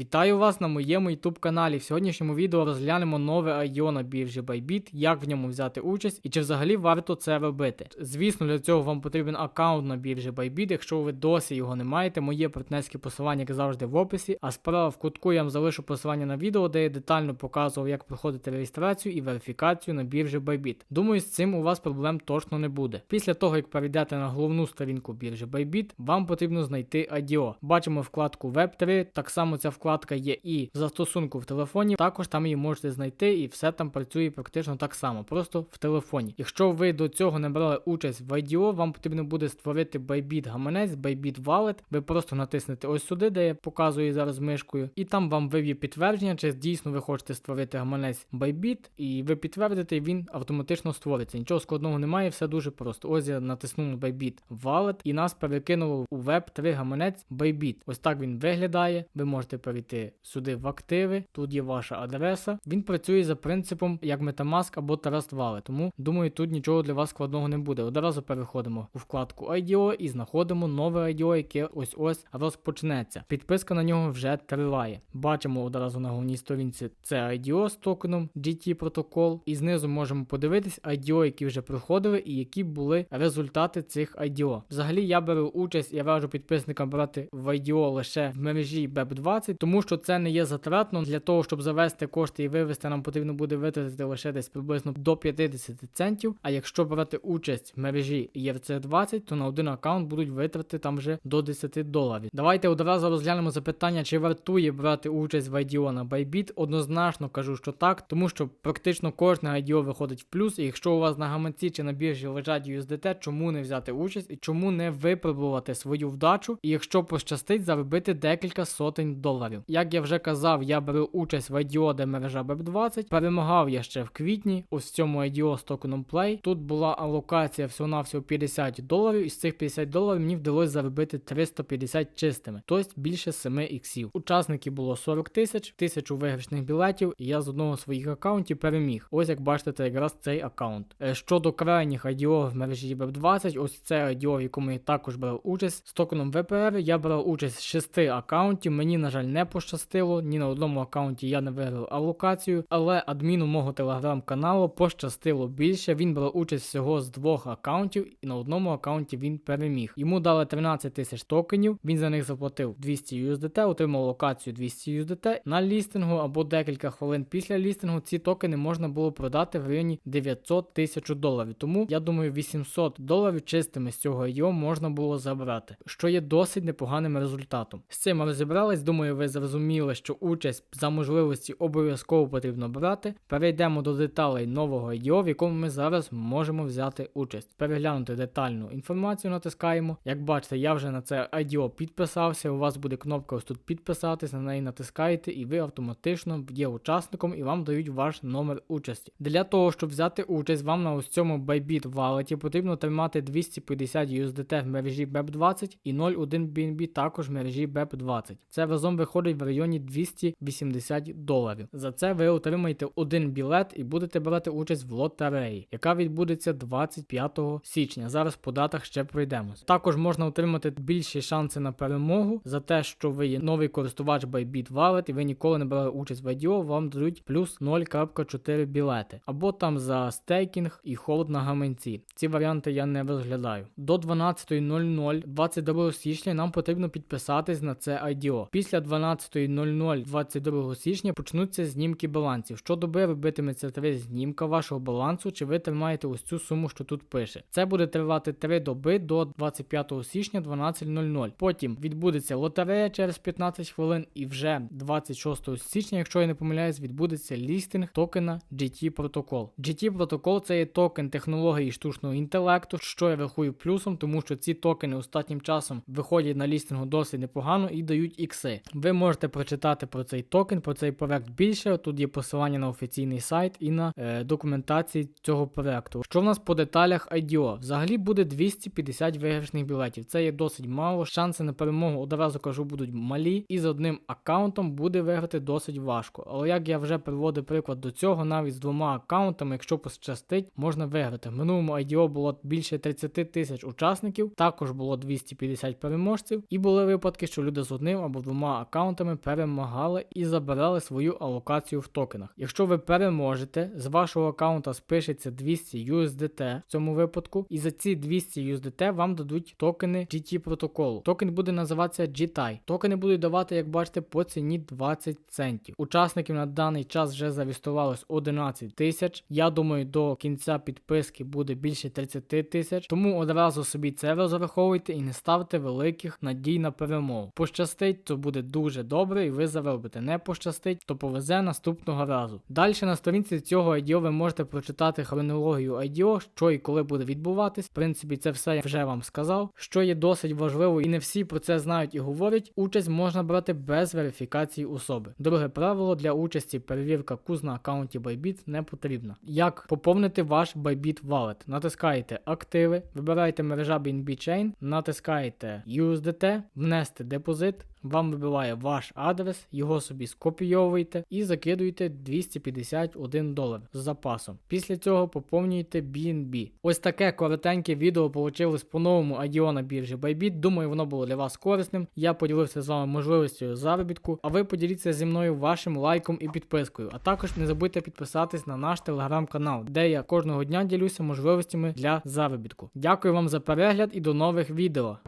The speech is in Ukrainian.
Вітаю вас на моєму YouTube каналі. В сьогоднішньому відео розглянемо нове IDO на біржі Bybit, як в ньому взяти участь і чи взагалі варто це робити. Звісно, для цього вам потрібен аккаунт на біржі Bybit. Якщо ви досі його не маєте, моє партнерське посилання, як завжди, в описі. А справа в кутку я вам залишу посилання на відео, де я детально показував, як проходити реєстрацію і верифікацію на біржі Bybit. Думаю, з цим у вас проблем точно не буде. Після того, як перейдете на головну сторінку біржі Bybit, вам потрібно знайти IDO. Бачимо вкладку Web3, так само ця вкладка є і в застосунку в телефоні. Також там її можете знайти, і все там працює практично так само, просто в телефоні. Якщо ви до цього не брали участь в IDO, вам потрібно буде створити Bybit гаманець, Bybit Wallet. Ви просто натиснете ось сюди, де я показую зараз мишкою, і там вам вив'є підтвердження, чи дійсно ви хочете створити гаманець Bybit, і ви підтвердите, і він автоматично створиться. Нічого складного немає, все дуже просто. Ось я натиснув на Bybit Wallet і нас перекинуло у веб 3 гаманець Bybit. Ось так він виглядає. Ви можете перейти сюди в активи. Тут є ваша адреса. Він працює за принципом як Metamask або Trust Wallet, тому думаю, тут нічого для вас складного не буде. Одразу переходимо у вкладку IDO і знаходимо нове IDO, яке ось ось розпочнеться. Підписка на нього вже триває. Бачимо одразу на головній сторінці це IDO з токеном GT протокол. І знизу можемо подивитись IDO, які вже проходили, і які були результати цих IDO. Взагалі я беру участь і раджу підписникам брати в IDO лише в мережі BEP20, тому що це не є затратно. Для того, щоб завести кошти і вивести, нам потрібно буде витратити лише десь приблизно до 50 центів. А якщо брати участь в мережі ERC20, то на один аккаунт будуть витрати там вже до 10 доларів. Давайте одразу розглянемо запитання, чи вартує брати участь в IDO на Bybit. Однозначно кажу, що так, тому що практично кожне IDO виходить в плюс. І якщо у вас на гаманці чи на біржі лежать USDT, чому не взяти участь і чому не випробувати свою вдачу? І якщо пощастить, заробити декілька сотень доларів. Як я вже казав, я беру участь в IDO, де мережа BEP20. Перемагав я ще в квітні. Ось цьому IDO з токеном Play. Тут була алокація всього-навсього 50 доларів, і з цих 50 доларів мені вдалося заробити 350 чистими, тобто більше 7 іксів. Учасників було 40 тисяч, тисячу виграшних білетів, і я з одного з своїх аккаунтів переміг. Ось як бачите, це якраз цей аккаунт. Е, Щодо крайніх IDO в мережі BEP20, ось це IDO, в якому я також брав участь. З токеном VPR я брав участь з 6 аккаунтів. Мені, на жаль, не пощастило. Ні на одному аккаунті я не виграв алокацію, але адміну мого телеграм-каналу пощастило більше. Він брав участь всього з двох аккаунтів, і на одному аккаунті він переміг. Йому дали 13 тисяч токенів. Він за них заплатив 200 USDT, отримав локацію 200 USDT. На лістингу або декілька хвилин після лістингу ці токени можна було продати в районі 900 тисяч доларів. Тому я думаю, 800 доларів чистими з цього IO можна було забрати, що є досить непоганим результатом. З цим розібрались. Думаю, ви зрозуміли, що участь за можливості обов'язково потрібно брати. Перейдемо до деталей нового IO, в якому ми зараз можемо взяти участь. Переглянути детальну інформацію натискаємо. Як бачите, я вже на це IDO підписався. У вас буде кнопка ось тут підписатись, на неї натискаєте, і ви автоматично є учасником і вам дають ваш номер участі. Для того, щоб взяти участь, вам на ось цьому Bybit Wallet потрібно тримати 250 USDT в мережі BEP20 і 0,1 BNB також в мережі BEP20. Це разом виходить в районі 280 доларів. За це ви отримаєте один білет і будете брати участь в лотереї, яка відбудеться 25 січня. Зараз по датах ще пройдемось. Також можна отримати більші шанси на перемогу за те, що ви є новий користувач Bybit Wallet і ви ніколи не брали участь в IDO, вам дадуть плюс 0.4 білети. Або там за стейкінг і холод на гаманці. Ці варіанти я не розглядаю. До 12.00 22 січня нам потрібно підписатись на це IDO. Після 12.00 22 січня почнуться знімки балансів. Щодоби робитиметься три знімка вашого балансу, чи ви тримаєте ось цю суму, що тут пише. Це буде тривати 3 доби до 25 січня 12.00. Потім відбудеться лотерея через 15 хвилин, і вже 26 січня, якщо я не помиляюсь, відбудеться лістинг токена GT Protocol. GT Protocol це є токен технології штучного інтелекту, що я рахую плюсом, тому що ці токени останнім часом виходять на лістингу досить непогано і дають ікси. Ви можете прочитати про цей токен, про цей проект більше. Тут є посилання на офіційний сайт і на е, документації цього проекту. Що в нас по деталях IDO? Взагалі буде 250 виграшних білетів. Це є досить мало. Шанси на перемогу одразу кажу будуть малі, і з одним аккаунтом буде виграти досить важко. Але як я вже приводив приклад до цього, навіть з двома аккаунтами, якщо пощастить, можна виграти. В минулому IDO було більше 30 тисяч учасників, також було 250 переможців, і були випадки, що люди з одним або двома аккаунтами аккаунтами перемагали і забирали свою алокацію в токенах. Якщо ви переможете, з вашого аккаунта спишеться 200 USDT в цьому випадку, і за ці 200 USDT вам дадуть токени GT протоколу. Токен буде називатися GTI. Токени будуть давати, як бачите, по ціні 20 центів. Учасників на даний час вже зареєструвалось 11 тисяч. Я думаю, до кінця підписки буде більше 30 тисяч. Тому одразу собі це розраховуйте і не ставте великих надій на перемогу. Пощастить, то буде дуже добре, і ви заробите. Не пощастить, то повезе наступного разу. Далі на сторінці цього IDO ви можете прочитати хронологію IDO, що і коли буде відбуватись. В принципі, це все я вже вам сказав. Що є досить важливо, і не всі про це знають і говорять. Участь можна брати без верифікації особи. Друге правило для участі перевірка куз на аккаунті Bybit не потрібна. Як поповнити ваш Bybit Wallet? Натискаєте активи, вибираєте мережа BNB Chain, натискаєте USDT, внести депозит. Вам вибиває ваш адрес, його собі скопійовуєте і закидуєте 251 долар з запасом. Після цього поповнюєте BNB. Ось таке коротеньке відео вийшло по новому IDO на біржі Bybit. Думаю, воно було для вас корисним. Я поділився з вами можливістю заробітку, а ви поділіться зі мною вашим лайком і підпискою. А також не забудьте підписатись на наш телеграм-канал, де я кожного дня ділюся можливостями для заробітку. Дякую вам за перегляд і до нових відео.